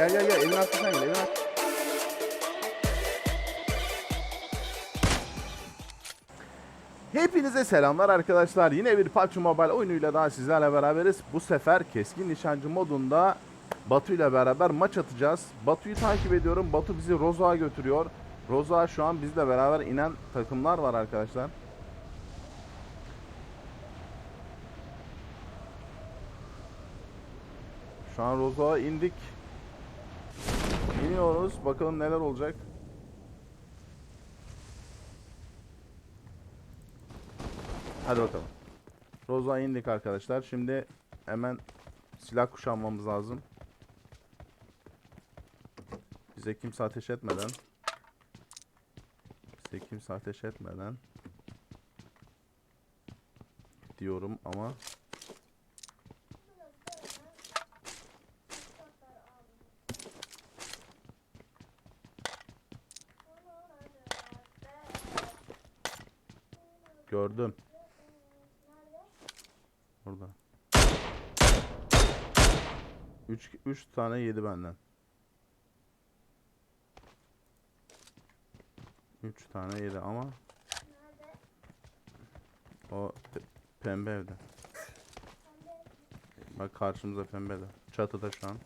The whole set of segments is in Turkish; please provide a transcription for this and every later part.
Evin arkasına gel. Evin arkasına. Hepinize selamlar arkadaşlar. Yine bir PUBG Mobile oyunuyla daha sizlerle beraberiz. Bu sefer keskin nişancı modunda Batu ile beraber maç atacağız. Batu'yu takip ediyorum. Batu bizi Rozo'ya götürüyor. Rozo'a şu an bizle beraber inen takımlar var arkadaşlar. Şu an Rozo'ya indik. İniyoruz. Bakalım neler olacak. Hadi bakalım. Rozo'ya indik arkadaşlar. Şimdi hemen silah kuşanmamız lazım. Bize kimse ateş etmeden. Bize kimse ateş etmeden. Diyorum ama gördüm. Burada. 3 3 tane yedi benden. 3 tane yedi ama o pe- pembe evde. Bak karşımıza pembe de. Çatıda şu an.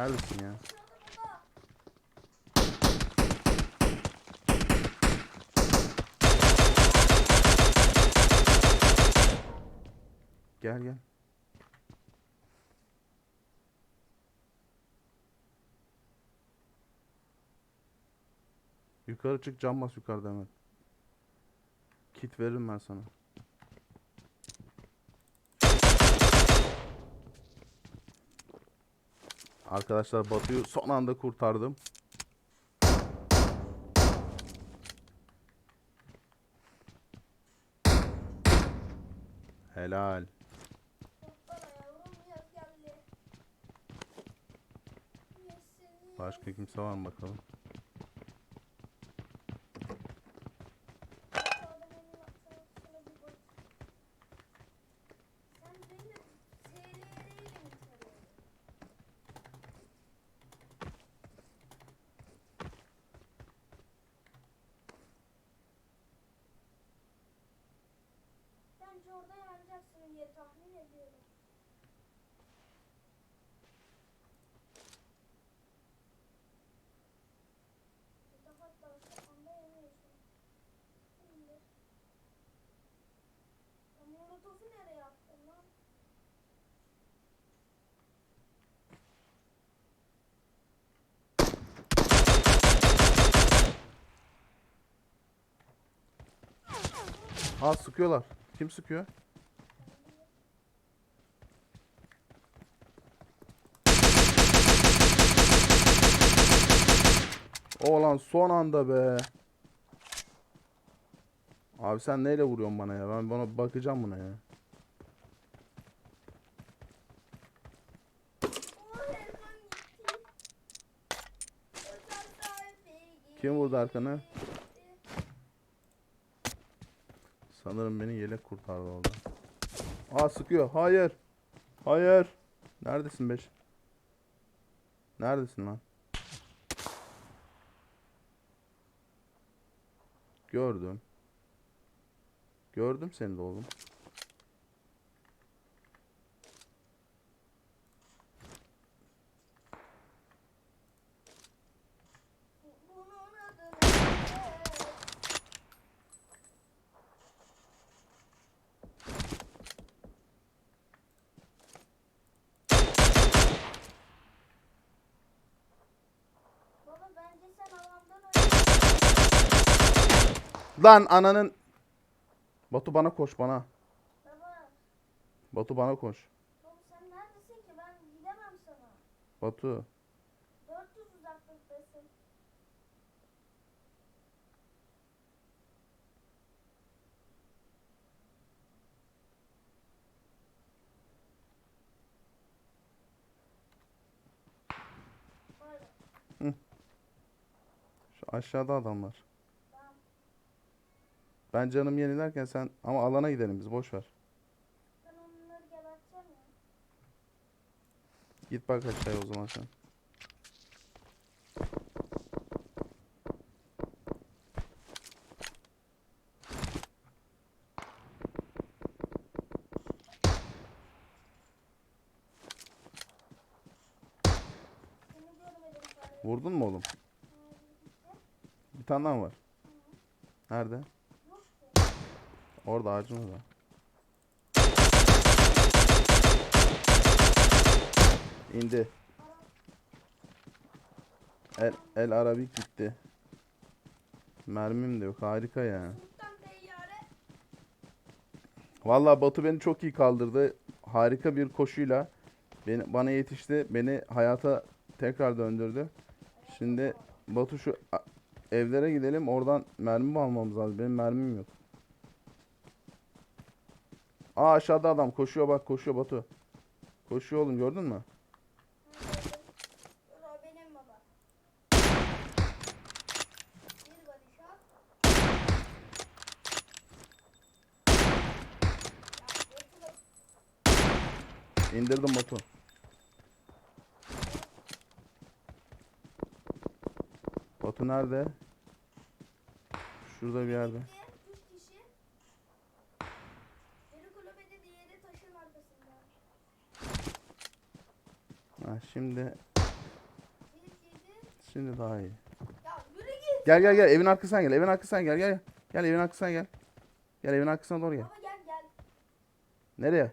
Neredesin ya? Gel gel. Yukarı çık cam bas yukarıda hemen. Kit veririm ben sana. Arkadaşlar Batu'yu son anda kurtardım. Helal. Başka kimse var mı bakalım? Orada yanacaksın diye tahmin ediyorum. Molotov'u nereye attın lan? Aa sıkıyorlar. Kim sıkıyor? Oğlan son anda be. Abi sen neyle vuruyorsun bana ya? Ben bana bakacağım buna ya. Kim vurdu arkana? gitti. Sanırım beni yelek kurtardı orada. Aa sıkıyor. Hayır. Hayır. Neredesin beş? Neredesin lan? Gördüm. Gördüm seni de oğlum. Lan ananın. Batu bana koş bana. Baba. Batu bana koş. Baba sen neredesin ki ben gidemem sana. Batu. 400 uzaklıktasın. Şu aşağıda adam var. Ben canım yenilerken sen ama alana gidelim biz boş ver. Ben onları geberteceğim ya. Git bak aşağıya o zaman sen. Vurdun mu oğlum? Bir tane daha mı var? Nerede? Orada ağacın orada. İndi. El, el arabik gitti. Mermim de yok. Harika yani. Vallahi Batu beni çok iyi kaldırdı. Harika bir koşuyla beni, bana yetişti. Beni hayata tekrar döndürdü. Şimdi Batu şu evlere gidelim. Oradan mermi almamız lazım. Benim mermim yok. Aa aşağıda adam koşuyor bak koşuyor Batu. Koşuyor oğlum gördün mü? İndirdim Batu. Batu nerede? Şurada bir yerde. Ha, şimdi şimdi daha iyi. Gel gel gel evin arkasına gel. Evin arkasına gel gel. Gel evin arkasına gel. Gel evin arkasına doğru gel. Baba gel gel. Nereye?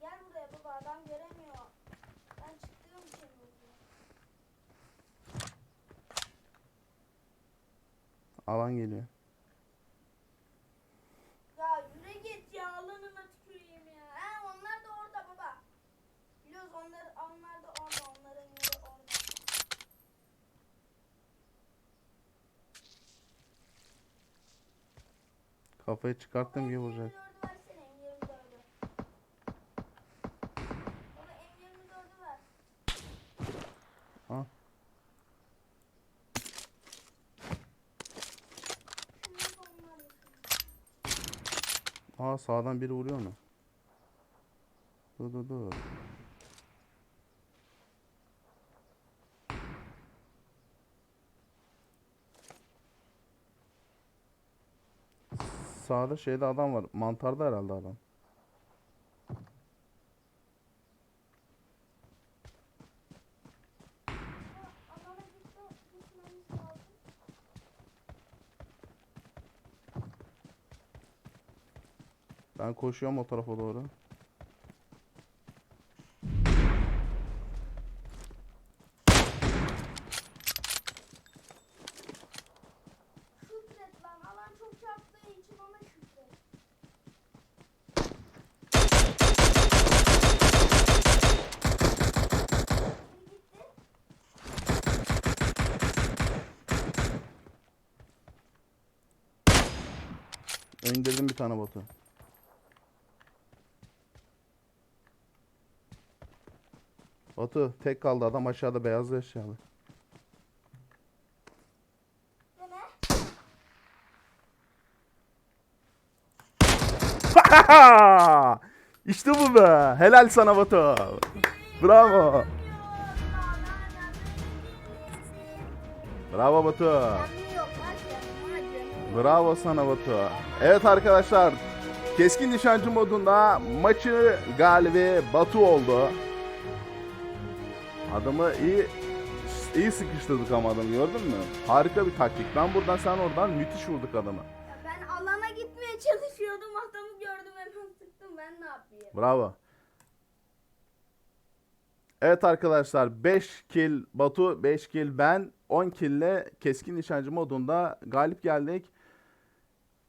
Gel buraya baba adam göremiyor. Ben çıktığım için. Alan geliyor. Ya yürü git ya alanına tüküreyim ya. He onlar da orada baba. Biliyoruz onlar, onlar da orada onların yeri orada. Kafayı çıkarttım gibi vuracak. M24'ü versene M24'ü. Baba M24'ü ver. Al. Şunu da onlar yapıyor. Aa sağdan biri vuruyor mu? Dur dur dur. Sağda şeyde adam var. Mantarda herhalde adam. Ben koşuyorum o tarafa doğru. Şükret lan alan çok çarptığı için ona şükret. Biri gitti. İndirdim bir tane botu. Batu tek kaldı adam aşağıda beyazlı eşyalı. İşte bu be. Helal sana Batu. Bravo. Bravo Batu. Bravo sana Batu. Evet arkadaşlar. Keskin nişancı modunda maçı galibi Batu oldu. Adamı iyi iyi sıkıştırdık ama adamı gördün mü? Harika bir taktik. Ben buradan sen oradan müthiş vurduk adamı. Ya ben alana gitmeye çalışıyordum adamı gördüm hemen sıktım ben ne yapayım? Bravo. Evet arkadaşlar 5 kill Batu 5 kill ben 10 kill ile keskin nişancı modunda galip geldik.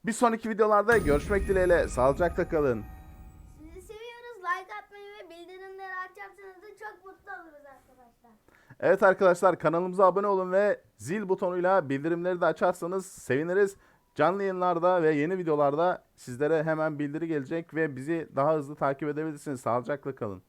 Bir sonraki videolarda görüşmek dileğiyle sağlıcakla kalın. Sizi seviyoruz like atmayı ve bildirimleri açarsanız da çok mutlu oluruz arkadaşlar. Evet arkadaşlar kanalımıza abone olun ve zil butonuyla bildirimleri de açarsanız seviniriz. Canlı yayınlarda ve yeni videolarda sizlere hemen bildiri gelecek ve bizi daha hızlı takip edebilirsiniz. Sağlıcakla kalın.